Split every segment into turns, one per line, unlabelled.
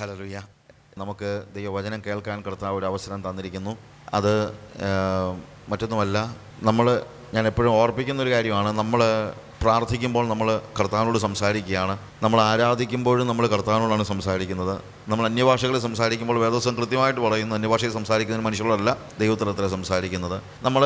ഹലലുയ്യ നമുക്ക് ദൈവവചനം കേൾക്കാൻ കർത്താവ് ഒരു അവസരം തന്നിരിക്കുന്നു. അത് മറ്റൊന്നുമല്ല നമ്മൾ ഞാൻ എപ്പോഴും ഓർപ്പിക്കുന്ന ഒരു കാര്യമാണ്. നമ്മൾ പ്രാർത്ഥിക്കുമ്പോൾ നമ്മൾ കർത്താവിനോട് സംസാരിക്കുകയാണ്. നമ്മൾ ആരാധിക്കുമ്പോഴും നമ്മൾ കർത്താവിനോടാണ് സംസാരിക്കുന്നത്. നമ്മൾ അന്യഭാഷകളിൽ സംസാരിക്കുമ്പോൾ വേദോസം കൃത്യമായിട്ട് പറയുന്നു. അന്യഭാഷയിൽ സംസാരിക്കുന്നതിന് മനുഷ്യരോടല്ല ദൈവത്തിനത്ര സംസാരിക്കുന്നത്. നമ്മൾ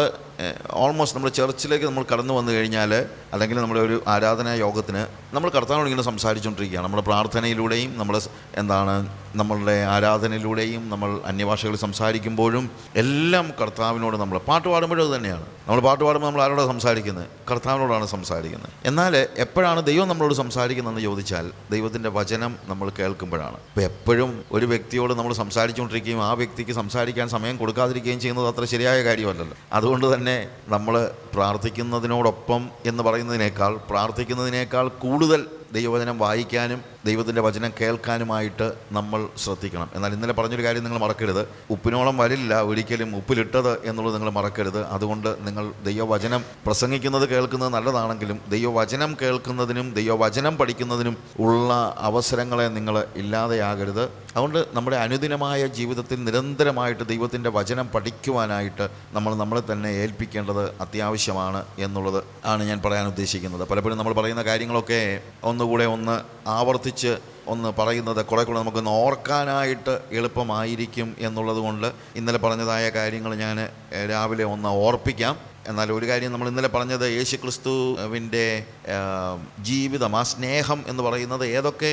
ഓൾമോസ്റ്റ് നമ്മൾ ചർച്ചിലേക്ക് നമ്മൾ കടന്നു വന്നു കഴിഞ്ഞാൽ അല്ലെങ്കിൽ നമ്മുടെ ഒരു ആരാധനാ യോഗത്തിന് നമ്മൾ കർത്താവിനോട് ഇങ്ങനെ സംസാരിച്ചുകൊണ്ടിരിക്കുകയാണ്. നമ്മുടെ പ്രാർത്ഥനയിലൂടെയും നമ്മൾ എന്താണ് നമ്മളുടെ ആരാധനയിലൂടെയും നമ്മൾ അന്യഭാഷകളിൽ സംസാരിക്കുമ്പോഴും എല്ലാം കർത്താവിനോട് നമ്മൾ പാട്ട് പാടുമ്പോഴും തന്നെയാണ്. നമ്മൾ പാട്ട് പാടുമ്പോൾ നമ്മൾ ആരോടാണ് സംസാരിക്കുന്നത്? കർത്താവിനോടാണ് സംസാരിക്കുന്നത്. എന്നാൽ എപ്പോഴാണ് ദൈവം നമ്മളോട് സംസാരിക്കുന്നതെന്ന് ചോദിച്ചാൽ ദൈവത്തിന്റെ വചനം നമ്മൾ കേൾക്കുമ്പോഴാണ്. അപ്പോൾ എപ്പോഴും ഒരു വ്യക്തിയോട് നമ്മൾ സംസാരിച്ചുകൊണ്ടിരിക്കുകയും ആ വ്യക്തിക്ക് സംസാരിക്കാൻ സമയം കൊടുക്കാതിരിക്കുകയും ചെയ്യുന്നത് അത്ര ശരിയായ കാര്യമല്ലല്ലോ. അതുകൊണ്ട് തന്നെ നമ്മൾ പ്രാർത്ഥിക്കുന്നതിനോടൊപ്പം എന്ന് പറയുന്നതിനേക്കാൾ പ്രാർത്ഥിക്കുന്നതിനേക്കാൾ കൂടുതൽ Brudel ദൈവവചനം വായിക്കാനും ദൈവത്തിന്റെ വചനം കേൾക്കാനുമായിട്ട് നമ്മൾ ശ്രദ്ധിക്കണം. എന്നാൽ ഇന്നലെ പറഞ്ഞൊരു കാര്യം നിങ്ങൾ മറക്കരുത്. ഉപ്പിനോളം വരില്ല ഒരിക്കലും ഉപ്പിലിട്ടത് എന്നുള്ളത് നിങ്ങൾ മറക്കരുത്. അതുകൊണ്ട് നിങ്ങൾ ദൈവവചനം പ്രസംഗിക്കുന്നത് കേൾക്കുന്നത് നല്ലതാണെങ്കിലും ദൈവവചനം കേൾക്കുന്നതിനും ദൈവവചനം പഠിക്കുന്നതിനും ഉള്ള അവസരങ്ങളെ നിങ്ങൾ ഇല്ലാതെയാകരുത്. അതുകൊണ്ട് നമ്മുടെ അനുദിനമായ ജീവിതത്തിൽ നിരന്തരമായിട്ട് ദൈവത്തിന്റെ വചനം പഠിക്കുവാനായിട്ട് നമ്മൾ നമ്മളെ തന്നെ ഏൽപ്പിക്കേണ്ടത് അത്യാവശ്യമാണ് എന്നുള്ളത് ആണ് ഞാൻ പറയാൻ ഉദ്ദേശിക്കുന്നത്. പലപ്പോഴും നമ്മൾ പറയുന്ന കാര്യങ്ങളൊക്കെ ഒന്നുകൂടെ ഒന്ന് ആവർത്തിച്ച് ഒന്ന് പറയുന്നത് കുറെ കൂടെ നമുക്കൊന്ന് ഓർക്കാനായിട്ട് എളുപ്പമായിരിക്കും എന്നുള്ളത് കൊണ്ട് ഇന്നലെ പറഞ്ഞതായ കാര്യങ്ങൾ ഞാൻ രാവിലെ ഒന്ന് ഓർപ്പിക്കാം. എന്നാൽ ഒരു കാര്യം നമ്മൾ ഇന്നലെ പറഞ്ഞത് യേശു ക്രിസ്തുവിന്റെ ജീവിതം ആ സ്നേഹം എന്ന് പറയുന്നത് ഏതൊക്കെ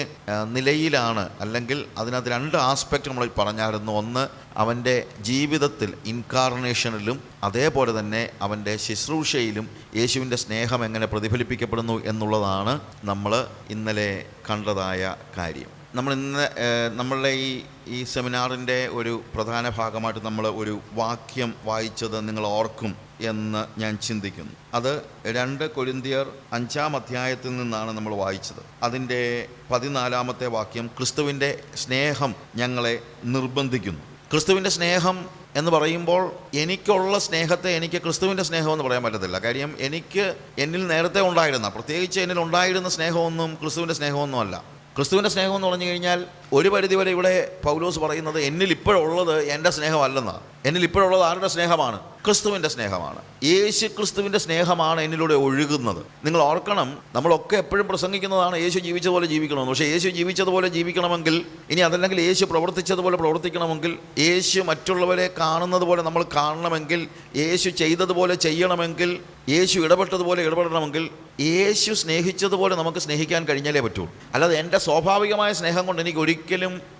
നിലയിലാണ് അല്ലെങ്കിൽ അതിനകത്ത് രണ്ട് ആസ്പെക്റ്റ് നമ്മൾ പറഞ്ഞായിരുന്നു. ഒന്ന് അവന്റെ ജീവിതത്തിൽ ഇൻകാർണേഷനിലും അതേപോലെ തന്നെ അവന്റെ ശുശ്രൂഷയിലും യേശുവിന്റെ സ്നേഹം എങ്ങനെ പ്രതിഫലിപ്പിക്കപ്പെടുന്നു എന്നുള്ളതാണ് നമ്മൾ ഇന്നലെ കണ്ടതായ കാര്യം. നമ്മൾ ഇന്ന് നമ്മളുടെ ഈ ഈ സെമിനാറിന്റെ ഒരു പ്രധാന ഭാഗമായിട്ട് നമ്മൾ ഒരു വാക്യം വായിച്ചത് നിങ്ങൾ ഓർക്കും എന്ന് ഞാൻ ചിന്തിക്കുന്നു. അത് രണ്ട് കൊരിന്തിയർ അഞ്ചാം അധ്യായത്തിൽ നിന്നാണ് നമ്മൾ വായിച്ചത്. അതിന്റെ പതിനാലാമത്തെ വാക്യം ക്രിസ്തുവിന്റെ സ്നേഹം ഞങ്ങളെ നിർബന്ധിക്കുന്നു. ക്രിസ്തുവിന്റെ സ്നേഹം എന്ന് പറയുമ്പോൾ എനിക്കുള്ള സ്നേഹത്തെ എനിക്ക് ക്രിസ്തുവിന്റെ സ്നേഹമെന്ന് പറയാൻ പറ്റത്തില്ല. കാര്യം എനിക്ക് എന്നിൽ നേരത്തെ ഉണ്ടായിരുന്ന പ്രത്യേകിച്ച് എന്നിൽ ഉണ്ടായിരുന്ന സ്നേഹമൊന്നും ക്രിസ്തുവിന്റെ സ്നേഹമൊന്നുമല്ല. ക്രിസ്തുവിന്റെ സ്നേഹം എന്ന് പറഞ്ഞു കഴിഞ്ഞാൽ ഒരു പരിധിവരെ ഇവിടെ പൗലോസ് പറയുന്നത് എന്നിൽ ഇപ്പോഴുള്ളത് എന്റെ സ്നേഹമല്ലെന്നാണ് എന്നിൽ ഇപ്പോഴുള്ളത് ആരുടെ സ്നേഹമാണ്? ക്രിസ്തുവിന്റെ സ്നേഹമാണ്. യേശു ക്രിസ്തുവിന്റെ സ്നേഹമാണ് എന്നിലൂടെ ഒഴുകുന്നത്. നിങ്ങൾ ഓർക്കണം നമ്മളൊക്കെ എപ്പോഴും പ്രസംഗിക്കുന്നതാണ് യേശു ജീവിച്ചതുപോലെ ജീവിക്കണമെന്ന്. പക്ഷേ യേശു ജീവിച്ചതുപോലെ ജീവിക്കണമെങ്കിൽ ഇനി അതല്ലെങ്കിൽ യേശു പ്രവർത്തിച്ചതുപോലെ പ്രവർത്തിക്കണമെങ്കിൽ യേശു മറ്റുള്ളവരെ കാണുന്നത് പോലെ നമ്മൾ കാണണമെങ്കിൽ യേശു ചെയ്തതുപോലെ ചെയ്യണമെങ്കിൽ യേശു ഇടപെട്ടതുപോലെ ഇടപെടണമെങ്കിൽ യേശു സ്നേഹിച്ചതുപോലെ നമുക്ക് സ്നേഹിക്കാൻ കഴിഞ്ഞാലേ പറ്റൂ. അല്ലാതെ എന്റെ സ്വാഭാവികമായ സ്നേഹം കൊണ്ട് എനിക്ക് ഒരിക്കലും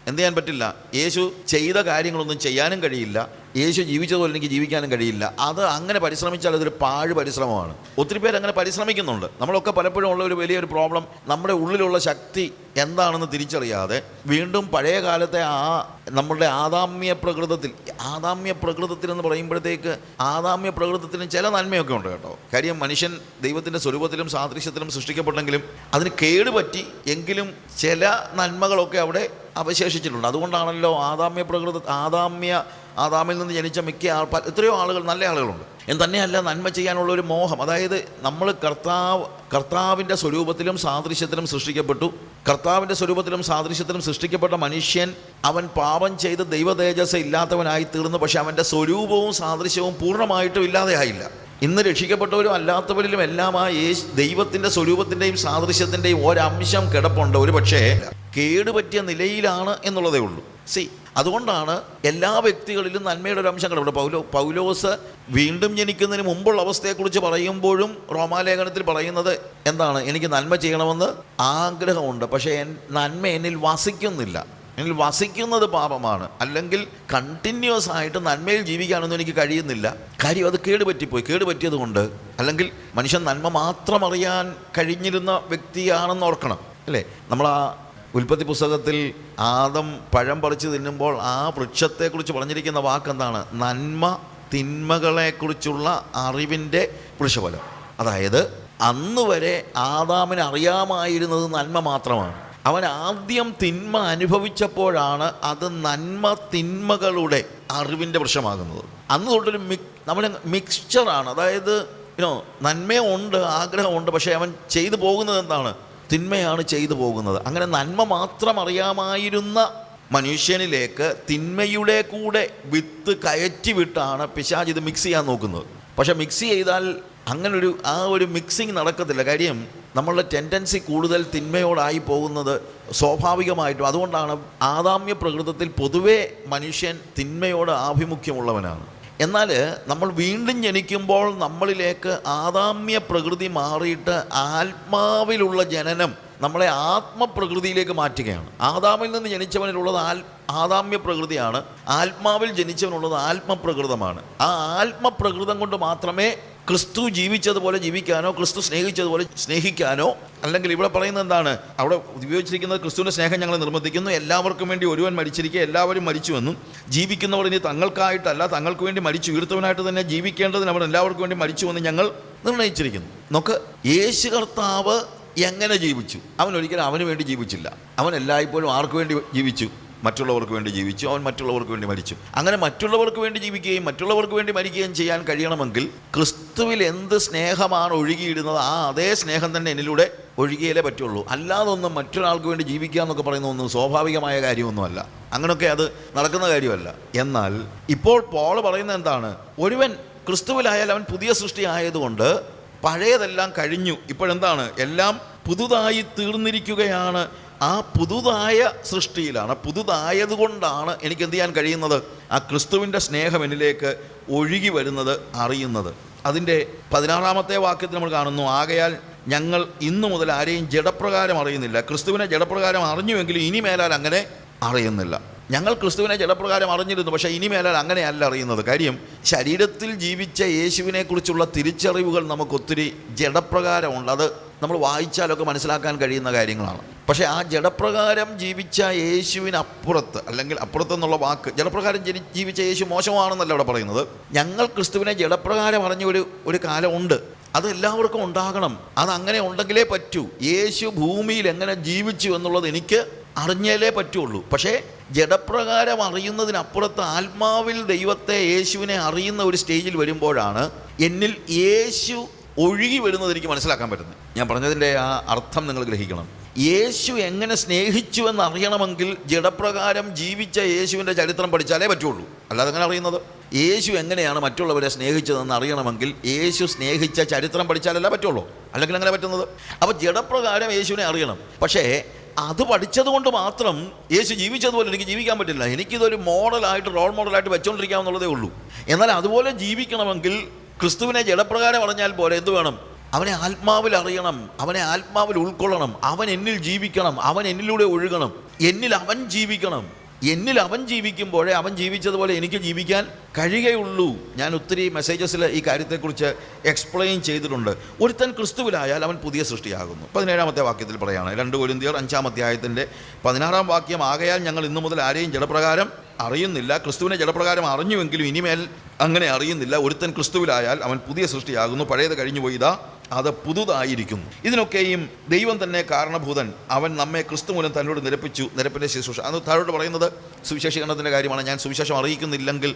എന്ത് ചെയ്യാൻ പറ്റില്ല. യേശു ചെയ്ത കാര്യങ്ങളൊന്നും ചെയ്യാനും കഴിയില്ല. യേശു ജീവിച്ചതുപോലെ എനിക്ക് ജീവിക്കാനും കഴിയില്ല. അത് അങ്ങനെ പരിശ്രമിച്ചാൽ അതൊരു പാഴ് പരിശ്രമമാണ്. ഒത്തിരി പേര് അങ്ങനെ പരിശ്രമിക്കുന്നുണ്ട്. നമ്മളൊക്കെ പലപ്പോഴും ഉള്ള ഒരു വലിയൊരു പ്രോബ്ലം നമ്മുടെ ഉള്ളിലുള്ള ശക്തി എന്താണെന്ന് തിരിച്ചറിയാതെ വീണ്ടും പഴയ കാലത്തെ ആ നമ്മളുടെ ആദാമ്യ പ്രകൃതത്തിൽ ആദാമ്യ പ്രകൃതത്തിൽ എന്ന് പറയുമ്പോഴത്തേക്ക് ആദാമ്യ പ്രകൃതത്തിന് ചില നന്മയൊക്കെ ഉണ്ട് കേട്ടോ. കാര്യം മനുഷ്യൻ ദൈവത്തിന്റെ സ്വരൂപത്തിലും സാദൃശ്യത്തിലും സൃഷ്ടിക്കപ്പെട്ടെങ്കിലും അതിന് കേടുപറ്റി എങ്കിലും ചില നന്മകളൊക്കെ അവിടെ അവശേഷിച്ചിട്ടുണ്ട്. അതുകൊണ്ടാണല്ലോ ആദാമ്യ പ്രകൃത ആദാമ്യ ആദാമിൽ നിന്ന് ജനിച്ച മിക്ക ആൾ എത്രയോ ആളുകൾ നല്ല ആളുകളുണ്ട്. എന്ന് തന്നെയല്ല നന്മ ചെയ്യാനുള്ള ഒരു മോഹം. അതായത് നമ്മൾ കർത്താവ് കർത്താവിന്റെ സ്വരൂപത്തിലും സാദൃശ്യത്തിലും സൃഷ്ടിക്കപ്പെട്ടു. കർത്താവിന്റെ സ്വരൂപത്തിലും സാദൃശ്യത്തിലും സൃഷ്ടിക്കപ്പെട്ട മനുഷ്യൻ അവൻ പാപം ചെയ്ത് ദൈവ തേജസ് ഇല്ലാത്തവനായി തീർന്നു. പക്ഷെ അവന്റെ സ്വരൂപവും സാദൃശ്യവും പൂർണമായിട്ടും ഇല്ലാതെയായില്ല ഇന്ന് രക്ഷിക്കപ്പെട്ടവരും അല്ലാത്തവരിലും എല്ലാം ആ യേശു ദൈവത്തിന്റെ സ്വരൂപത്തിന്റെയും സാദൃശ്യത്തിന്റെയും ഒരംശം കിടപ്പുണ്ട്. ഒരു പക്ഷേ കേടുപറ്റിയ നിലയിലാണ് എന്നുള്ളതേ ഉള്ളൂ. സി അതുകൊണ്ടാണ് എല്ലാ വ്യക്തികളിലും നന്മയുടെ ഒരു അംശം കിടപ്പുണ്ട് പൗലോ പൗലോസ് വീണ്ടും ജനിക്കുന്നതിന് മുമ്പുള്ള അവസ്ഥയെക്കുറിച്ച് പറയുമ്പോഴും റോമാലേഖനത്തിൽ പറയുന്നത് എന്താണ്? എനിക്ക് നന്മ ചെയ്യണമെന്ന് ആഗ്രഹമുണ്ട്. പക്ഷേ നന്മ എന്നിൽ വസിക്കുന്നില്ല. എന്നിൽ വസിക്കുന്നത് പാപമാണ്. അല്ലെങ്കിൽ കണ്ടിന്യൂസ് ആയിട്ട് നന്മയിൽ ജീവിക്കാനൊന്നും എനിക്ക് കഴിയുന്നില്ല. കാര്യം അത് കേടുപറ്റിപ്പോയി. കേടുപറ്റിയത് കൊണ്ട് അല്ലെങ്കിൽ മനുഷ്യൻ നന്മ മാത്രം അറിയാൻ കഴിഞ്ഞിരുന്ന വ്യക്തിയാണെന്ന് ഓർക്കണം. അല്ലേ? നമ്മൾ ആ ഉൽപ്പത്തി പുസ്തകത്തിൽ ആദം പഴം പറിച്ച് തിന്നുമ്പോൾ ആ വൃക്ഷത്തെക്കുറിച്ച് പറഞ്ഞിരിക്കുന്ന വാക്കെന്താണ്? നന്മ തിന്മകളെക്കുറിച്ചുള്ള അറിവിന്റെ വൃക്ഷഫലം. അതായത് അന്ന് വരെ ആദാമിന് അറിയാമായിരുന്നത് നന്മ മാത്രമാണ്. അവൻ ആദ്യം തിന്മ അനുഭവിച്ചപ്പോഴാണ് അത് നന്മ തിന്മകളുടെ അറിവിന്റെ വൃക്ഷമാകുന്നത്. അന്ന് തൊട്ടൊരു മിക് നമ്മുടെ മിക്സ്ചറാണ് അതായത് ഇനോ നന്മയുണ്ട് ആഗ്രഹമുണ്ട് പക്ഷേ അവൻ ചെയ്തു പോകുന്നത് എന്താണ്? തിന്മയാണ് ചെയ്തു പോകുന്നത്. അങ്ങനെ നന്മ മാത്രം അറിയാമായിരുന്ന മനുഷ്യനിലേക്ക് തിന്മയുടെ കൂടെ വിത്ത് കയറ്റി വിട്ടാണ് പിശാജ് ഇത് മിക്സ് ചെയ്യാൻ നോക്കുന്നത്. പക്ഷേ മിക്സ് ചെയ്താൽ അങ്ങനൊരു ആ ഒരു മിക്സിങ് നടക്കത്തില്ല. കാര്യം നമ്മളുടെ ടെൻഡൻസി കൂടുതൽ തിന്മയോടായി പോകുന്നത് സ്വാഭാവികമായിട്ടും. അതുകൊണ്ടാണ് ആദാമ്യ പ്രകൃതത്തിൽ പൊതുവേ മനുഷ്യൻ തിന്മയോട് ആഭിമുഖ്യമുള്ളവനാണ്. എന്നാൽ നമ്മൾ വീണ്ടും ജനിക്കുമ്പോൾ നമ്മളിലേക്ക് ആദാമ്യ പ്രകൃതി മാറിയിട്ട് ആത്മാവിലുള്ള ജനനം നമ്മളെ ആത്മപ്രകൃതിയിലേക്ക് മാറ്റുകയാണ്. ആദാമിൽ നിന്ന് ജനിച്ചവനിലുള്ളത് ആൽ ആദാമ്യ പ്രകൃതിയാണ്. ആത്മാവിൽ ജനിച്ചവനുള്ളത് ആത്മപ്രകൃതമാണ്. ആ ആത്മപ്രകൃതം കൊണ്ട് മാത്രമേ ക്രിസ്തു ജീവിച്ചതുപോലെ ജീവിക്കാനോ ക്രിസ്തു സ്നേഹിച്ചതുപോലെ സ്നേഹിക്കാനോ അല്ലെങ്കിൽ ഇവിടെ പറയുന്നത് എന്താണ്? അവിടെ ഉപയോഗിച്ചിരിക്കുന്നത് ക്രിസ്തുവിന്റെ സ്നേഹം ഞങ്ങൾ നിർബന്ധിക്കുന്നു എല്ലാവർക്കും വേണ്ടി ഒരുവൻ മരിച്ചിരിക്കുക എല്ലാവരും മരിച്ചുവെന്നും. ജീവിക്കുന്നവർ ഇനി തങ്ങൾക്കായിട്ടല്ല തങ്ങൾക്ക് വേണ്ടി മരിച്ചു ഉയർത്തവനായിട്ട് തന്നെ ജീവിക്കേണ്ടതിന് അവർ എല്ലാവർക്കും വേണ്ടി മരിച്ചുവെന്ന് ഞങ്ങൾ നിർണയിച്ചിരിക്കുന്നു. നമുക്ക് യേശു കർത്താവ് എങ്ങനെ ജീവിച്ചു? അവൻ ഒരിക്കലും അവന് വേണ്ടി ജീവിച്ചില്ല. അവൻ എല്ലായ്പ്പോഴും ആർക്കു വേണ്ടി ജീവിച്ചു? മറ്റുള്ളവർക്ക് വേണ്ടി ജീവിച്ചു അവൻ മറ്റുള്ളവർക്ക് വേണ്ടി മരിച്ചു. അങ്ങനെ മറ്റുള്ളവർക്ക് വേണ്ടി ജീവിക്കുകയും മറ്റുള്ളവർക്ക് വേണ്ടി മരിക്കുകയും ചെയ്യാൻ കഴിയണമെങ്കിൽ ക്രിസ്തുവിൽ എന്ത് സ്നേഹമാണ് ഒഴുകിയിടുന്നത് ആ അതേ സ്നേഹം തന്നെ എന്നിലൂടെ ഒഴുകിയാലേ പറ്റുള്ളൂ. അല്ലാതൊന്നും മറ്റൊരാൾക്ക് വേണ്ടി ജീവിക്കുക എന്നൊക്കെ പറയുന്ന ഒന്നും സ്വാഭാവികമായ കാര്യമൊന്നുമല്ല. അങ്ങനെയൊക്കെ അത് നടക്കുന്ന കാര്യമല്ല. എന്നാൽ ഇപ്പോൾ പോൾ പറയുന്നത് എന്താണ്? ഒരുവൻ ക്രിസ്തുവിലായാൽ അവൻ പുതിയ സൃഷ്ടി ആയതുകൊണ്ട് പഴയതെല്ലാം കഴിഞ്ഞു. ഇപ്പോഴെന്താണ്? എല്ലാം പുതുതായി തീർന്നിരിക്കുകയാണ്. ആ പുതുതായ സൃഷ്ടിയിലാണ് പുതുതായതുകൊണ്ടാണ് എനിക്ക് എന്ത് ചെയ്യാൻ കഴിയുന്നത്? ആ ക്രിസ്തുവിന്റെ സ്നേഹം എന്നിലേക്ക് ഒഴുകി വരുന്നത് അറിയുന്നത്. അതിന്റെ പതിനാറാമത്തെ വാക്യത്തിൽ നമ്മൾ കാണുന്നു ആകയാൽ ഞങ്ങൾ ഇന്നു മുതൽ ആരെയും ജഡപ്രകാരം അറിയുന്നില്ല. ക്രിസ്തുവിനെ ജഡപ്രകാരം അറിഞ്ഞുവെങ്കിലും ഇനി മേലാൽ അങ്ങനെ അറിയുന്നില്ല. ഞങ്ങൾ ക്രിസ്തുവിനെ ജഡപ്രകാരം അറിഞ്ഞിരുന്നു പക്ഷേ ഇനി മേലാൽ അങ്ങനെയല്ല അറിയുന്നത്. കാര്യം ശരീരത്തിൽ ജീവിച്ച യേശുവിനെക്കുറിച്ചുള്ള തിരിച്ചറിവുകൾ നമുക്കൊത്തിരി ജഡപ്രകാരമുണ്ട്. അത് നമ്മൾ വായിച്ചാലൊക്കെ മനസ്സിലാക്കാൻ കഴിയുന്ന കാര്യങ്ങളാണ്. പക്ഷേ ആ ജഡപ്രകാരം ജീവിച്ച യേശുവിനപ്പുറത്ത് അല്ലെങ്കിൽ അപ്പുറത്തെന്നുള്ള വാക്ക് ജഡപ്രകാരം ജീവിച്ച യേശു മോശമാണെന്നല്ല അവിടെ പറയുന്നത്. ഞങ്ങൾ ക്രിസ്തുവിനെ ജഡപ്രകാരം അറിഞ്ഞ ഒരു ഒരു കാലമുണ്ട് അത് എല്ലാവർക്കും ഉണ്ടാകണം. അത് അങ്ങനെ ഉണ്ടെങ്കിലേ പറ്റൂ. യേശു ഭൂമിയിൽ എങ്ങനെ ജീവിച്ചു എന്നുള്ളത് എനിക്ക് അറിഞ്ഞാലേ പറ്റുള്ളൂ. പക്ഷേ ജഡപ്രകാരം അറിയുന്നതിനപ്പുറത്ത് ആത്മാവിൽ ദൈവത്തെ യേശുവിനെ അറിയുന്ന ഒരു സ്റ്റേജിൽ വരുമ്പോഴാണ് എന്നിൽ യേശു ഒഴുകി വരുന്നത് എനിക്ക് മനസ്സിലാക്കാൻ പറ്റുന്നത്. ഞാൻ പറഞ്ഞതിന്റെ ആ അർത്ഥം നിങ്ങൾ ഗ്രഹിക്കണം. യേശു എങ്ങനെ സ്നേഹിച്ചു എന്ന് അറിയണമെങ്കിൽ ജഡപ്രകാരം ജീവിച്ച യേശുവിന്റെ ചരിത്രം പഠിച്ചാലേ പറ്റുള്ളൂ. അല്ലാതെ എങ്ങനെ അറിയുന്നത്? യേശു എങ്ങനെയാണ് മറ്റുള്ളവരെ സ്നേഹിച്ചതെന്ന് അറിയണമെങ്കിൽ യേശു സ്നേഹിച്ച ചരിത്രം പഠിച്ചാലല്ല പറ്റുള്ളൂ. അല്ലെങ്കിൽ അങ്ങനെ പറ്റുന്നത്? അപ്പോൾ ജഡപ്രകാരം യേശുവിനെ അറിയണം. പക്ഷേ അത് പഠിച്ചത് കൊണ്ട് മാത്രം യേശു ജീവിച്ചതുപോലെ എനിക്ക് ജീവിക്കാൻ പറ്റില്ല. എനിക്കിതൊരു മോഡലായിട്ട് റോൾ മോഡലായിട്ട് വെച്ചുകൊണ്ടിരിക്കാമെന്നുള്ളതേ ഉള്ളൂ. എന്നാൽ അതുപോലെ ജീവിക്കണമെങ്കിൽ ക്രിസ്തുവിനെ ജലപ്രകാരം അറിഞ്ഞാൽ പോലെ എന്ത് വേണം? അവനെ ആത്മാവിൽ അറിയണം അവനെ ആത്മാവിൽ ഉൾക്കൊള്ളണം അവൻ എന്നിൽ ജീവിക്കണം അവൻ എന്നിലൂടെ ഒഴുകണം എന്നിൽ അവൻ ജീവിക്കണം. എന്നിൽ അവൻ ജീവിക്കുമ്പോഴേ അവൻ ജീവിച്ചതുപോലെ എനിക്ക് ജീവിക്കാൻ കഴിയുകയുള്ളൂ. ഞാൻ ഒത്തിരി മെസ്സേജസിൽ ഈ കാര്യത്തെക്കുറിച്ച് എക്സ്പ്ലെയിൻ ചെയ്തിട്ടുണ്ട്. ഒരുത്തൻ ക്രിസ്തുവിലായാൽ അവൻ പുതിയ സൃഷ്ടിയാകുന്നു. പതിനേഴാമത്തെ വാക്യത്തിൽ പറയാണ് രണ്ട് കൊരിന്തിയർ അഞ്ചാം അധ്യായത്തിന്റെ പതിനാറാം വാക്യം ആകയാൽ ഞങ്ങൾ ഇന്നു മുതൽ ആരെയും ജഡപ്രകാരം അറിയുന്നില്ല. ക്രിസ്തുവിനെ ജഡപ്രകാരം അറിഞ്ഞുവെങ്കിലും ഇനിമേൽ അങ്ങനെ അറിയുന്നില്ല. ഒരുത്തൻ ക്രിസ്തുവിലായാൽ അവൻ പുതിയ സൃഷ്ടിയാകുന്നു. പഴയത് കഴിഞ്ഞു പോയി ഇതാ അത് പുതുതായിരിക്കുന്നു. ഇതിനൊക്കെയും ദൈവം തന്നെ കാരണഭൂതൻ. അവൻ നമ്മെ ക്രിസ്തു മൂലം തന്നോട് നിരപ്പിച്ചു നിരപ്പിന്റെ ശുശ്രൂഷ. അത് താഴോട്ട് പറയുന്നത് സുവിശേഷീകരണത്തിന്റെ കാര്യമാണ്. ഞാൻ സുവിശേഷം അറിയിക്കുന്നില്ലെങ്കിൽ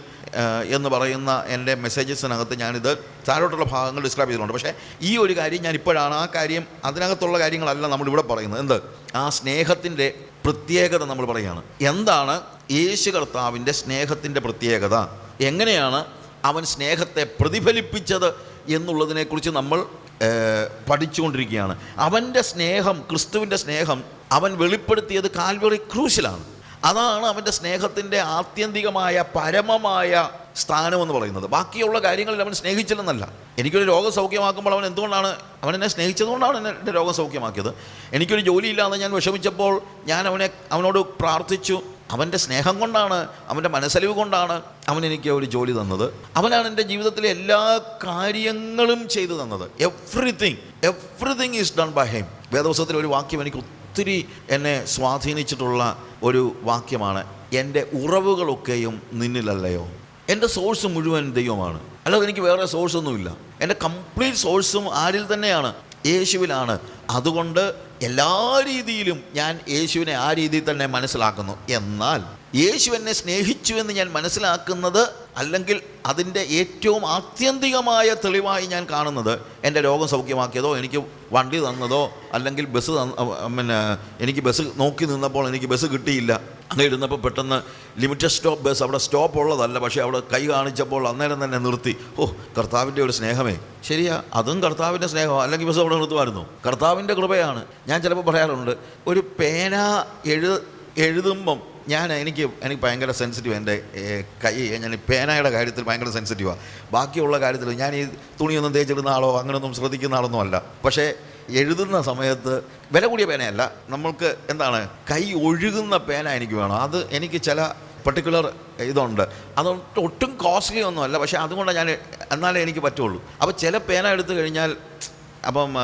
എന്ന് പറയുന്ന എന്റെ മെസ്സേജസിനകത്ത് ഞാനിത് താഴോട്ടുള്ള ഭാഗങ്ങൾ ഡിസ്ക്രൈബ് ചെയ്തിട്ടുണ്ട്. പക്ഷേ ഈ ഒരു കാര്യം ഞാൻ ഇപ്പോഴാണ് ആ കാര്യം അതിനകത്തുള്ള കാര്യങ്ങളല്ല നമ്മളിവിടെ പറയുന്നത്. എന്ത്? ആ സ്നേഹത്തിന്റെ പ്രത്യേകത നമ്മൾ പറയുകയാണ്. എന്താണ് യേശു കർത്താവിന്റെ സ്നേഹത്തിന്റെ പ്രത്യേകത? എങ്ങനെയാണ് അവൻ സ്നേഹത്തെ പ്രതിഫലിപ്പിച്ചത് എന്നുള്ളതിനെക്കുറിച്ച് നമ്മൾ പഠിച്ചുകൊണ്ടിരിക്കുകയാണ്. അവന്റെ സ്നേഹം ക്രിസ്തുവിന്റെ സ്നേഹം അവൻ വെളിപ്പെടുത്തിയത് കാൽവറി ക്രൂശിലാണ്. അതാണ് അവന്റെ സ്നേഹത്തിന്റെ ആത്യന്തികമായ പരമമായ സ്ഥാനമെന്ന് പറയുന്നത്. ബാക്കിയുള്ള കാര്യങ്ങളിൽ അവൻ സ്നേഹിച്ചില്ലെന്നല്ല. എനിക്കൊരു രോഗം സൗഖ്യമാക്കുമ്പോൾ അവൻ എന്തുകൊണ്ടാണ് അവൻ എന്നെ സ്നേഹിച്ചതുകൊണ്ടാണ് എന്നെ എന്റെ രോഗം സൗഖ്യമാക്കിയത് എനിക്കൊരു ജോലിയില്ലാതെ ഞാൻ വിഷമിച്ചപ്പോൾ ഞാൻ അവനെ അവനോട് പ്രാർത്ഥിച്ചു. അവന്റെ സ്നേഹം കൊണ്ടാണ് അവന്റെ മനസ്സലിവ് കൊണ്ടാണ് അവൻ എനിക്ക് ഒരു ജോലി തന്നത്. അവനാണ് എന്റെ ജീവിതത്തിലെ എല്ലാ കാര്യങ്ങളും ചെയ്തു തന്നത്. Everything everything is done by him വേദവസത്തിൽ ഒരു വാക്യം എനിക്ക് ഒത്തിരി എന്നെ സ്വാധീനിച്ചിട്ടുള്ള ഒരു വാക്യമാണ് എന്റെ ഉറവുകളൊക്കെയും നിന്നിലല്ലയോ? എന്റെ സോഴ്സ് മുഴുവൻ ദൈവമാണ്. അല്ലാതെ എനിക്ക് വേറെ സോഴ്സ് ഒന്നുമില്ല. എന്റെ കംപ്ലീറ്റ് സോഴ്സും ആരിൽ തന്നെയാണ്. യേശുവിലാണ്. അതുകൊണ്ട് എല്ലാ രീതിയിലും ഞാൻ യേശുവിനെ ആ രീതിയിൽ തന്നെ മനസ്സിലാക്കുന്നു. എന്നാൽ യേശു എന്നെ സ്നേഹിച്ചു എന്ന് ഞാൻ മനസ്സിലാക്കുന്നത് അല്ലെങ്കിൽ അതിന്റെ ഏറ്റവും ആത്യന്തികമായ തെളിവായി ഞാൻ കാണുന്നത് എന്റെ രോഗം സൗഖ്യമാക്കിയതോ എനിക്ക് വണ്ടി തന്നതോ അല്ലെങ്കിൽ ബസ് പിന്നെ എനിക്ക് ബസ് നോക്കി നിന്നപ്പോൾ എനിക്ക് ബസ് കിട്ടിയില്ല. അങ്ങനെ ഇരുന്നപ്പോൾ പെട്ടെന്ന് ലിമിറ്റഡ് സ്റ്റോപ്പ് ബസ് അവിടെ സ്റ്റോപ്പ് ഉള്ളതല്ല പക്ഷേ അവിടെ കൈ കാണിച്ചപ്പോൾ അന്നേരം തന്നെ നിർത്തി. ഓ കർത്താവിന്റെ ഒരു സ്നേഹമേ. ശരിയാ അതും കർത്താവിന്റെ സ്നേഹമാണ് അല്ലെങ്കിൽ ബസ് അവിടെ നിർത്തുമായിരുന്നു. കർത്താവിന്റെ കൃപയാണ്. ഞാൻ ചിലപ്പോൾ പറയാറുണ്ട് ഒരു പേന എഴു എഴുതുമ്പം ഞാൻ എനിക്ക് എനിക്ക് ഭയങ്കര സെൻസിറ്റീവ് എന്റെ കൈ ഞാൻ പേനയുടെ കാര്യത്തിൽ ഭയങ്കര സെൻസിറ്റീവാണ് ബാക്കിയുള്ള കാര്യത്തിൽ ഞാൻ ഈ തുണിയൊന്നും തേച്ചിടുന്ന ആളോ അങ്ങനെയൊന്നും ശ്രദ്ധിക്കുന്ന ആളൊന്നും അല്ല. പക്ഷേ എഴുതുന്ന സമയത്ത് വില കൂടിയ പേനയല്ല. നമ്മൾക്ക് എന്താണ് കൈ ഒഴുകുന്ന പേന എനിക്ക് വേണം. അത് എനിക്ക് ചില പർട്ടിക്കുലർ ഇതുണ്ട്. അത് ഒട്ടും കോസ്റ്റ്ലി ഒന്നുമല്ല പക്ഷേ അതുകൊണ്ടാണ് ഞാൻ എന്നാലേ എനിക്ക് പറ്റുള്ളൂ. അപ്പോൾ ചില പേന എടുത്തു കഴിഞ്ഞാൽ അപ്പം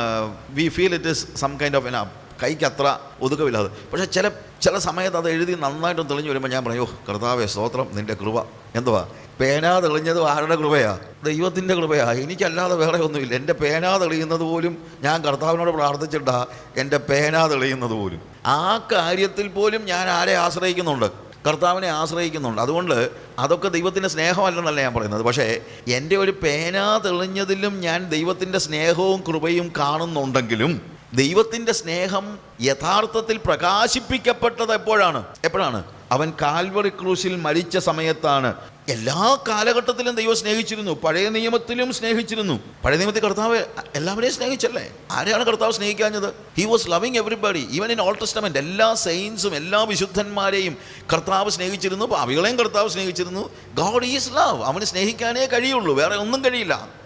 we feel it is some kind of എന കൈക്ക് അത്ര ഒതുക്കമില്ലാതെ. പക്ഷേ ചില ചില സമയത്ത് അത് എഴുതി നന്നായിട്ട് തെളിഞ്ഞു വരുമ്പോൾ ഞാൻ പറയും "ഓ, കർത്താവേ സ്തോത്രം നിന്റെ കൃപ. എന്തുവാ? പേന തെളിഞ്ഞത് ആരുടെ കൃപയാ? ദൈവത്തിന്റെ കൃപയാ. എനിക്കല്ലാതെ വേറെ ഒന്നുമില്ല. എന്റെ പേന തെളിയുന്നത് പോലും ഞാൻ കർത്താവിനോട് പ്രാർത്ഥിച്ചിട്ടാ എന്റെ പേന തെളിയുന്നത് പോലും. ആ കാര്യത്തിൽ പോലും ഞാൻ ആരെ ആശ്രയിക്കുന്നുണ്ട്? കർത്താവിനെ ആശ്രയിക്കുന്നുണ്ട്. അതുകൊണ്ട് അതൊക്കെ ദൈവത്തിന്റെ സ്നേഹമല്ലെന്നല്ല ഞാൻ പറയുന്നത്. പക്ഷേ എന്റെ ഒരു പേന തെളിഞ്ഞതിലും ഞാൻ ദൈവത്തിന്റെ സ്നേഹവും കൃപയും കാണുന്നുണ്ടെങ്കിലും ദൈവത്തിന്റെ സ്നേഹം യഥാർത്ഥത്തിൽ പ്രകാശിപ്പിക്കപ്പെട്ടത് എപ്പോഴാണ്? എപ്പോഴാണ്? അവൻ കാൽവറി ക്രൂശിൽ മരിച്ച സമയത്താണ്. എല്ലാ കാലഘട്ടത്തിലും ദൈവം സ്നേഹിച്ചിരുന്നു. പഴയ നിയമത്തിലും സ്നേഹിച്ചിരുന്നു. പഴയ നിയമത്തിൽ കർത്താവ് എല്ലാവരെയും സ്നേഹിച്ചല്ലേ? ആരെയാണ് കർത്താവ് സ്നേഹിക്കാഞ്ഞത്? He was loving everybody even in Old Testament എല്ലാ സെയിൻസും എല്ലാ വിശുദ്ധന്മാരെയും കർത്താവ് സ്നേഹിച്ചിരുന്നു. പാവികളെയും കർത്താവ് സ്നേഹിച്ചിരുന്നു. ഗോഡ് ഈസ് ലവ് അവന് സ്നേഹിക്കാനേ കഴിയുള്ളൂ. വേറെ ഒന്നും കഴിയില്ല.